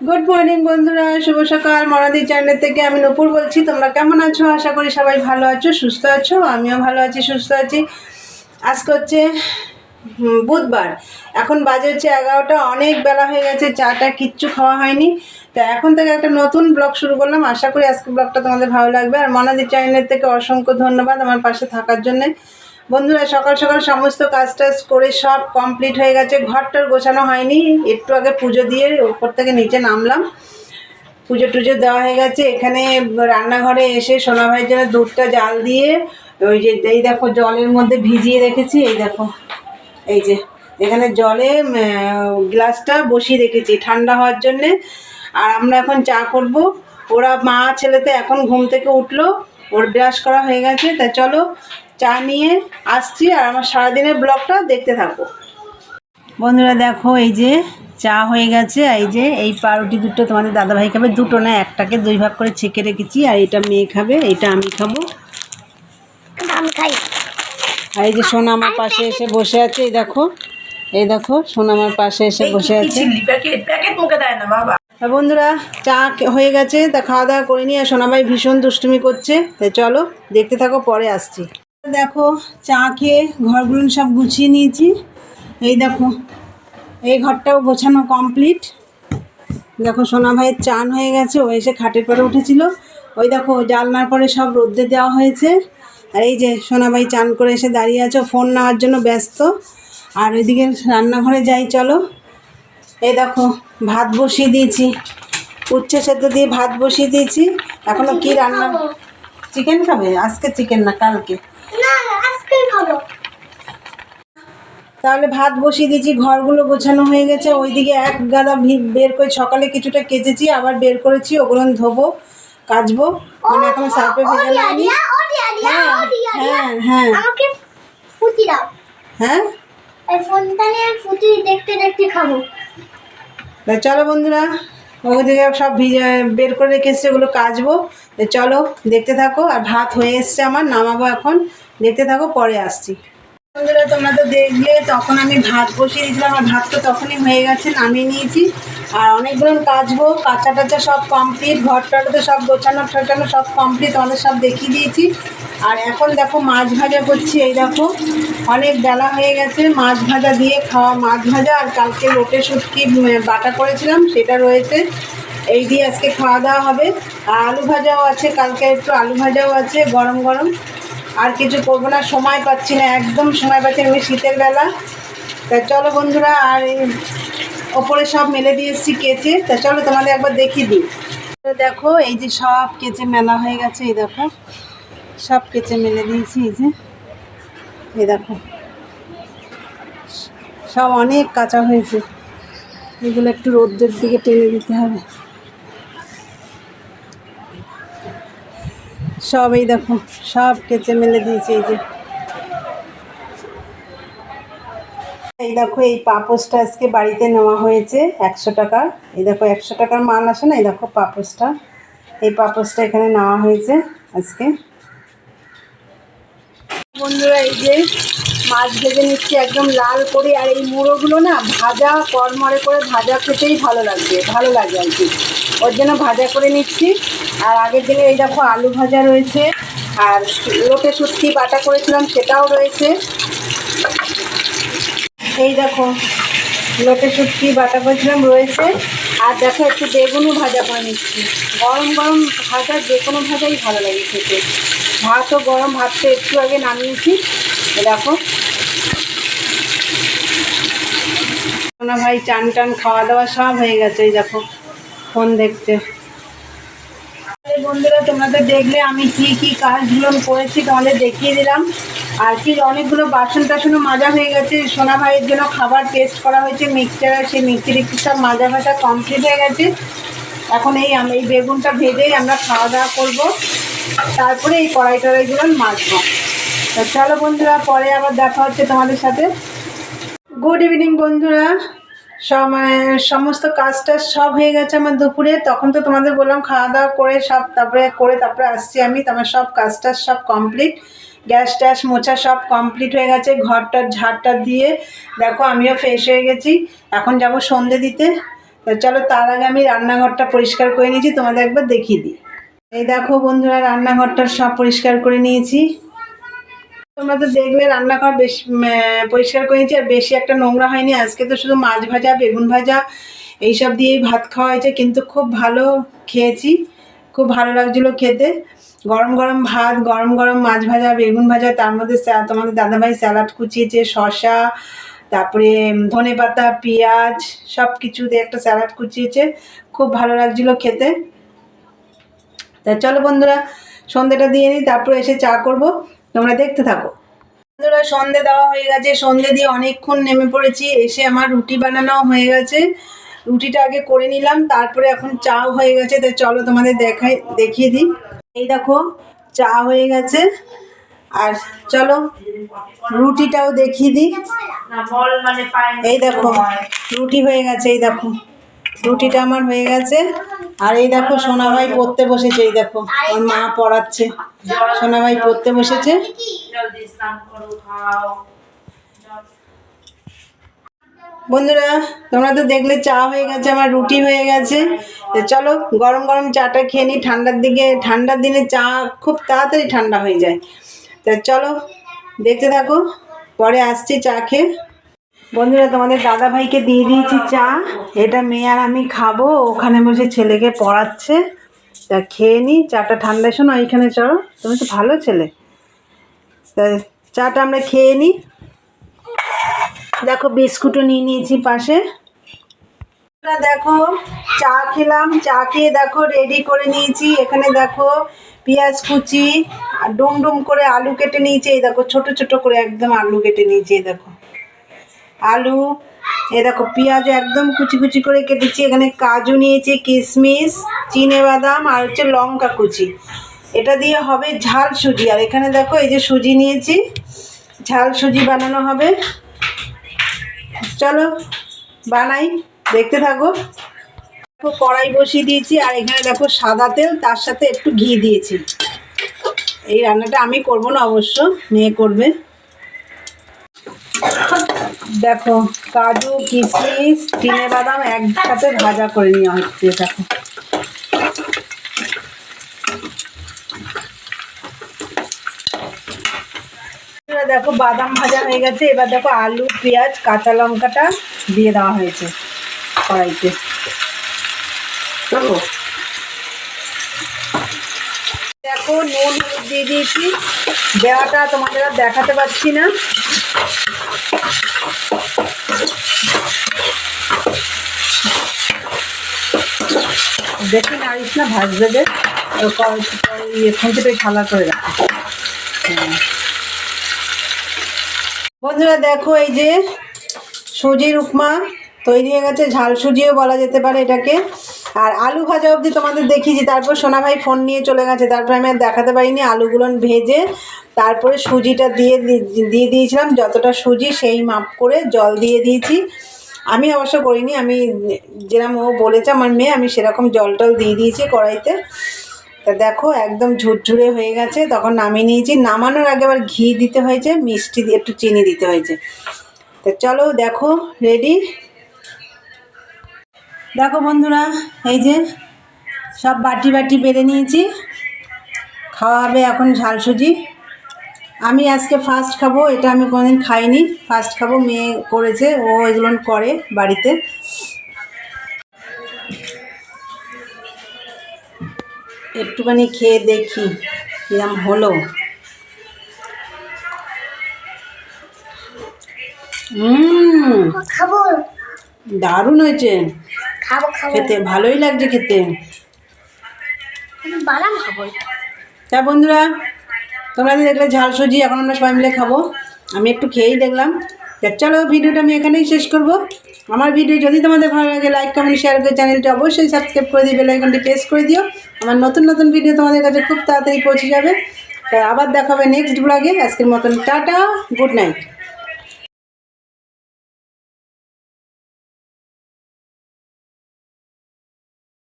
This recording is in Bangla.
গুড মর্নিং বন্ধুরা। শুভ সকাল। মরাদি চ্যানেল থেকে আমি নপুর বলছি। তোমরা কেমন আছো? আশা করি সবাই ভালো আছো, সুস্থ আছো। আমিও ভালো আছি, সুস্থ আছি। আজকে হচ্ছে বুধবার। এখন বাজে হচ্ছে এগারোটা। অনেক বেলা হয়ে গেছে। চাটা কিচ্ছু খাওয়া হয়নি। তো এখন থেকে একটা নতুন ব্লগ শুরু করলাম। আশা করি আজকে ব্লগটা তোমাদের ভালো লাগবে। আর মনাদি চ্যানেলের থেকে অসংখ্য ধন্যবাদ আমার পাশে থাকার জন্যে। বন্ধুরা, সকাল সকাল সমস্ত কাজ টাজ করে সব কমপ্লিট হয়ে গেছে। ঘরটার গোছানো হয়নি। একটু আগে পুজো দিয়ে উপর থেকে নিচে নামলাম। পুজো টুজো দেওয়া হয়ে গেছে। এখানে রান্নাঘরে এসে সোনা ভাইয়ের জন্য দুধটা জাল দিয়ে ওই যে, এই দেখো জলের মধ্যে ভিজিয়ে রেখেছি। এই দেখো, এই যে, এখানে জলে গ্লাসটা বসিয়ে রেখেছি ঠান্ডা হওয়ার জন্যে। আর আমরা এখন চা করব। ওরা মা ছেলেতে এখন ঘুম থেকে উঠল। ওর ব্রাশ করা হয়ে গেছে। তা চলো চা নিয়ে আসছি আর আমার সারাদিনের ব্লগটা দেখতে থাকো। বন্ধুরা দেখো এই যে চা হয়ে গেছে এই যে এই পাউরুটি দুটো তোমাদের দাদাভাই খাবে। দুটো না একটাকে দুই ভাগ করে ছেঁকে রেখেছি আর এটা মেয়ে খাবে এটা আমি খাব। আমি খাই। আর এই যে সোনা আমার পাশে এসে বসে আছে এই দেখো এই দেখো সোনা আমার পাশে এসে বসে আছে। প্যাকেট প্যাকেট দেয় না বাবা। বন্ধুরা চা হয়ে গেছে তা খাওয়া দাওয়া করিনি নিয়ে আর সোনাভাই ভীষণ দুষ্টুমি করছে। তাই চলো দেখতে থাকো পরে আসছি। দেখো চা খেয়ে ঘরগুলো সব গুছিয়ে নিয়েছি। এই দেখো এই ঘরটাও গোছানো কমপ্লিট দেখো সোনা ভাইয়ের চান হয়ে গেছে ও এসে খাটের পরে উঠেছিল। ওই দেখো জালনার পরে সব রোদ্দে দেওয়া হয়েছে। আর এই যে সোনা ভাই চান করে এসে দাঁড়িয়ে আছে ফোন নেওয়ার জন্য ব্যস্ত। আর ওইদিকে রান্নাঘরে যাই চলো। এই দেখো ভাত বসিয়ে দিয়েছি। উচ্ছে সেদ্ধ দিয়ে ভাত বসিয়ে দিয়েছি। এখনও কি রান্না? চিকেন খাবে? আজকে চিকেন না কালকে। তাহলে ভাত বসিয়ে দিয়েছি ঘরগুলো গোছানো হয়ে গেছে। ওইদিকে এক গাদা বের করে সকালে কিছুটা কেচেছি আবার বের করেছি ওগুলো ধোবো কাচবো। মানে এখনও সার্ফে ভেজে নেয়নি হ্যাঁ হ্যাঁ হ্যাঁ। হ্যাঁ? ফোনটা নিয়ে দেখতে দেখতে খাব। চলো বন্ধুরা ওইদিকে সব ভিজে, বের করে রেখে রেখেছি ওগুলো কাচবো। চলো, দেখতে থাকো। আর ভাত হয়ে এসছে আমার, নামাবো এখন। দেখতে থাকো, পরে আসছি। বন্ধুরা তোমরা তো দেখলে, তখন আমি ভাত বসিয়ে দিয়েছিলাম, আর ভাত তো তখনই হয়ে গেছে, নামিয়ে নিয়েছি। আর অনেকগুলো কাচবো, কাঁচা টাচা সব কমপ্লিট ঘর টরতে সব গোছানো টোছানো সব কমপ্লিট তোমাদের সব দেখিয়ে দিয়েছি। আর এখন দেখো মাছ ভাজা করছি, এই দেখো, অনেক বেলা হয়ে গেছে, মাছ ভাজা দিয়ে খাওয়া মাছ ভাজা, আর কালকে লোটে শুটকি বাটা করেছিলাম, সেটা রয়েছে। এই দিয়ে আজকে খাওয়া দাওয়া হবে। আর আলু ভাজাও আছে, কালকে একটু আলু ভাজাও আছে, গরম গরম। আর কিছু করব না, সময় পাচ্ছি না, একদম সময় পাচ্ছি আমি শীতের বেলা। তা চলো বন্ধুরা, আর ওপরে সব মেলে দিয়ে এসেছি কেচে, তা চলো তোমাদের একবার দেখিয়ে দিই। তো দেখো, এই যে সব কেচে মেলা হয়ে গেছে, এই দেখো। সব কেচে মেলে দিয়েছি, এই যে। এই দেখো। সব অনেক কাঁচা হয়েছে। এগুলো একটু রোদ্রের দিকে টেনে দিতে হবে। সব এই দেখো, সব কেচে মেলে দিয়েছে এই যে। এই দেখো, এই পাপোসটা আজকে বাড়িতে নেওয়া হয়েছে একশো টাকা। এই দেখো, একশো টাকার মাল আসে না? এই দেখো পাপোসটা এই পাপোসটা এখানে নেওয়া হয়েছে আজকে। বন্ধুরা, এই যে মাছ ভেজে নিচ্ছি একদম লাল করে, আর এই মুড়োগুলো না ভাজা, কড়মড়ে করে ভাজা খেতেই ভালো লাগবে, ভালো লাগে আর কি। ওর জন্য ভাজা করে নিচ্ছি। আর আগের দিনে এই দেখো আলু ভাজা রয়েছে, আর লোটে শুটকি বাটা করেছিলাম, সেটাও রয়েছে। এই দেখো, লোটে শুটকি বাটা করেছিলাম, রয়েছে। আর দেখো একটু বেগুনও ভাজা করে নিচ্ছি। গরম গরম ভাজা, যে কোনো ভাজাই ভালো লাগে খেতে। ভাতও গরম, ভাতটা একটু আগে নামিয়েছি। দেখো সোনা ভাই চান টান খাওয়া দাওয়া সব হয়ে গেছে, এই দেখো, ফোন দেখতে। বন্ধুরা, তোমরা তো দেখলে আমি কি কি কাজগুলো করেছি তোমাদের দেখিয়ে দিলাম। আর কি, অনেকগুলো বাসন টাসনও মাজা হয়ে গেছে। সোনা ভাইয়ের জন্য খাবার টেস্ট করা হয়েছে মিক্সচার সেই মিক্সি টিক্সি সব মাজা ভাজা কমপ্লিট হয়ে গেছে। এখন এই আমি এই বেগুনটা ভেজেই আমরা খাওয়া দাওয়া করব। তারপরে এই কড়াই টড়াইগুলো মাজবো। তো চলো বন্ধুরা, পরে আবার দেখা হচ্ছে তোমাদের সাথে। গুড ইভিনিং বন্ধুরা। সমস্ত কাজটা সব হয়ে গেছে আমার দুপুরে। তখন তো তোমাদের বললাম খাওয়া দাওয়া করে সব, তারপরে করে তারপরে আসছি আমি। তোমার সব কাজটা সব কমপ্লিট গ্যাস ট্যাস মোছা সব কমপ্লিট হয়ে গেছে। ঘরটার ঝাড়টা দিয়ে দেখো আমিও ফ্রেশ হয়ে গেছি। এখন যাব সন্ধে দিতে। চলো তার আগে আমি রান্নাঘরটা পরিষ্কার করে নিয়েছি। তোমাদের একবার দেখিয়ে দিই। এই দেখো বন্ধুরা, রান্নাঘরটা সব পরিষ্কার করে নিয়েছি। তোমরা তো দেখলে রান্নাঘর বেশ পরিষ্কার করে নিয়েছি, আর বেশি একটা নোংরা হয়নি। আজকে তো শুধু মাছ ভাজা, বেগুন ভাজা, এইসব দিয়েই ভাত খাওয়া হয়েছে, কিন্তু খুব ভালো খেয়েছি। খুব ভালো লাগছিল খেতে। গরম গরম ভাত, গরম গরম মাছ ভাজা, বেগুন ভাজা, তার মধ্যে তোমাদের দাদাভাই স্যালাড কুচিয়েছে শশা তারপরে ধনে পাতা, পেঁয়াজ, সব কিছু দিয়ে একটা স্যালাড কুচিয়েছে। খুব ভালো লাগছিল খেতে। তা চলো বন্ধুরা সন্ধেটা দিয়ে নিই, তারপরে এসে চা করব। তোমরা দেখতে থাকো। বন্ধুরা, সন্ধে দেওয়া হয়ে গেছে। সন্ধে দিয়ে অনেকক্ষণ নেমে পড়েছি। এসে আমার রুটি বানানো হয়ে গেছে। রুটিটা আগে করে নিলাম, তারপরে এখন চাও হয়ে গেছে। তো চলো তোমাদের দেখাই, দেখিয়ে দিই। এই দেখো, চা হয়ে গেছে। আর চলো, রুটিটাও দেখিয়ে দিই। এই দেখো, রুটি হয়ে গেছে, এই দেখো। রুটিটা আমার হয়ে গেছে। আর এই দেখো সোনাভাই পড়তে বসেছে, এই দেখো, ওর মা পড়াচ্ছে। সোনাভাই পড়তে বসেছে। বন্ধুরা, তোমরা তো দেখলে চা হয়ে গেছে, আমার রুটি হয়ে গেছে। চলো, গরম গরম চাটা খেয়ে নিই। ঠান্ডার দিকে, ঠান্ডার দিনে চা খুব তাড়াতাড়ি ঠান্ডা হয়ে যায়। তো চলো, দেখতে থাকো, পরে আসছি চা খেয়ে। বন্ধুরা, তোমাদের দাদা ভাইকে দিয়ে দিয়েছি চা। এটা মেয়ে আর আমি খাব। ওখানে বসে ছেলেকে পড়াচ্ছে। তা খেয়ে নিই চাটা ঠান্ডা শোনো, এইখানে চলো। তুমি তো ভালো ছেলে। তা চাটা আমরা খেয়ে নিই দেখো, বিস্কুটও নিয়ে নিয়েছি পাশে। দেখো, চা খেলাম। চা খেয়ে দেখো রেডি করে নিয়েছি। এখানে দেখো, পেঁয়াজ কুচি, আর ডুম ডুম করে আলু কেটে নিয়েছি। এই দেখো, ছোট ছোট করে একদম আলু কেটে নিয়েছি, এই দেখো। আলু, এ দেখো পেঁয়াজ একদম কুচি কুচি করে কেটেছি। এখানে কাজু নিয়েছি, কিশমিশ, চিনে বাদাম আর হচ্ছে লঙ্কা কুচি। এটা দিয়ে হবে ঝাল সুজি। আর এখানে দেখো এই যে সুজি নিয়েছি, ঝাল সুজি বানানো হবে। চলো বানাই, দেখতে থাকো। দেখো কড়াই বসিয়ে দিয়েছি আর এখানে দেখো সাদা তেল, তার সাথে একটু ঘি দিয়েছি। এই রান্নাটা আমি করব না অবশ্য, মেয়ে করবে। দেখো, কাজু কিশমিশ চিনে বাদাম একসাথে ভাজা করে নেওয়া হচ্ছে দেখো। দেখো, বাদাম ভাজা হয়ে গেছে। এবার দেখো, আলু, পেঁয়াজ, কাঁচা লঙ্কাটা দিয়ে দেওয়া হয়েছে কড়াইতে। দেখো দিয়ে দিয়েছি। দেওয়াটা তোমাদের আর দেখাতে পারছি না। দেখি নাড়িস না ভাজবে যে। এখান থেকে ঠালা করে রাখো। হ্যাঁ। বন্ধুরা দেখো এই যে সুজির উপমা তৈরি হয়ে গেছে। ঝাল সুজিও বলা যেতে পারে এটাকে। আর আলু ভাজা অবধি তোমাদের দেখিয়েছি। তারপর সোনা ভাই ফোন নিয়ে চলে গেছে। তারপর আমি আর দেখাতে পারিনি। আলুগুলো ভেজে তারপরে সুজিটা দিয়ে দিয়ে দিয়েছিলাম। যতটা সুজি সেই মাপ করে জল দিয়ে দিয়েছি। আমি অবশ্য করিনি। আমি যেরকম ও বলেছে আমার মেয়ে, আমি সেরকম জল টল দিয়ে দিয়েছি কড়াইতে। তা দেখো একদম ঝুরঝুরে হয়ে গেছে। তখন নামিয়ে নিয়েছি। নামানোর আগে আবার ঘি দিতে হয়েছে, মিষ্টি একটু চিনি দিতে হয়েছে। তো চলো দেখো রেডি দেখো বন্ধুরা এই যে সব বাটি বাটি বেড়ে নিয়েছি। খাওয়া হবে এখন ঝাল সুজি আমি আজকে ফার্স্ট খাব এটা আমি কোনোদিন খাইনি। ফার্স্ট খাব মেয়ে করেছে ও এগুলো করে বাড়িতে। একটুখানি খেয়ে দেখি কিরম হলো। হুম খাব। দারুণ হয়েছে। খাব খাব। খেতে ভালোই লাগছে খেতে। বাদাম খাব। তা বন্ধুরা তোমরা দেখলে ঝাল সুজি এখন আমরা সবাই মিলে খাব। আমি একটু খেয়েই দেখলাম। তা চলো ভিডিওটা আমি এখানেই শেষ করব। আমার ভিডিও যদি তোমাদের ভালো লাগে লাইক কমেন্ট শেয়ার করে চ্যানেলটি অবশ্যই সাবস্ক্রাইব করে দিও বেলাইকনটি প্রেস করে দিও। আমার নতুন নতুন ভিডিও তোমাদের কাছে খুব তাড়াতাড়ি পৌঁছে যাবে। তা আবার দেখাবে নেক্সট ব্লগে আজকের মতন টাটা গুড নাইট